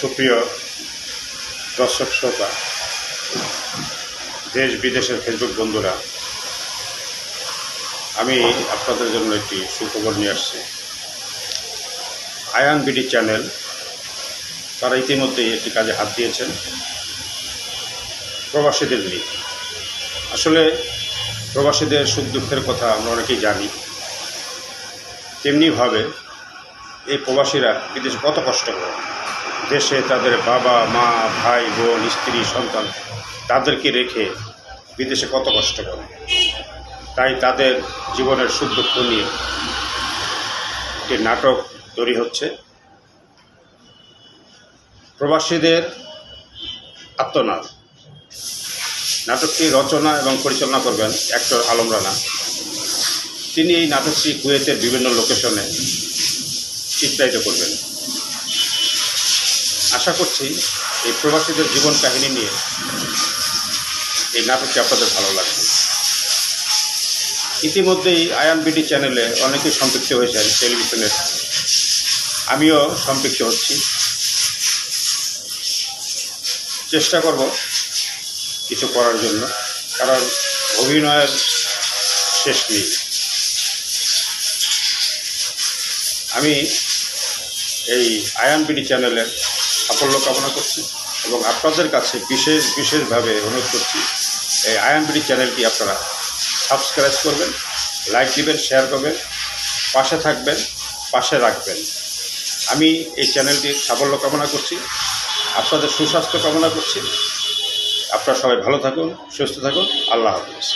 সুপ্রিয় দর্শক শ্রোতা, দেশ বিদেশের ফেসবুক বন্ধুরা, আমি আপনাদের জন্য একটি সুখবর নিয়ে আসছি। আয়ান বিডি চ্যানেল, তারা ইতিমধ্যেই একটি কাজে হাত দিয়েছেন। প্রবাসীদের নিয়ে। আসলে প্রবাসীদের সুখ দুঃখের কথা আমরা অনেকেই জানি। তেমনিভাবে এই প্রবাসীরা বিদেশে কত কষ্ট করে? দেশে তাদের বাবা, মা, ভাই, বোন, স্ত্রী, সন্তান তাদেরকে রেখে বিদেশে কত কষ্ট করে? তাই তাদের জীবনের সুখ দুঃখ নিয়ে একটি নাটক তৈরি হচ্ছে। প্রবাসীদের আত্মনাদ। নাটকটি রচনা এবং পরিচালনা করবেন অ্যাক্টর আলম রানা। তিনি এই নাটকটি কুয়েতের বিভিন্ন লোকেশনে চিত্রায়িত করবেন। আশা করছি এই প্রবাসীদের জীবন কাহিনী নিয়ে এই নাটকটি আপনাদের ভালো লাগবে। ইতিমধ্যেই আয়ান বিডি চ্যানেলে অনেকেই সম্পৃক্ত হয়েছেন টেলিভিশনের। আমিও সম্পৃক্ত হচ্ছি। চেষ্টা করব কিছু করার জন্য, কারণ অভিনয়ের শেষ নেই। আমি এই আয়ান বিডি চ্যানেলের সাফল্য কামনা করছি এবং আপনাদের কাছে বিশেষ, বিশেষভাবে অনুরোধ করছি, এই আয়ান বিডি চ্যানেলটি আপনারা সাবস্ক্রাইব করবেন, লাইক দিবেন, শেয়ার করবেন, পাশে থাকবেন, পাশে রাখবেন। আমি এই চ্যানেলটির সাফল্য কামনা করছি, আপনাদের সুস্বাস্থ্য কামনা করছি। আপনারা সবাই ভালো থাকুন, সুস্থ থাকুন, আল্লাহ হাফিজ।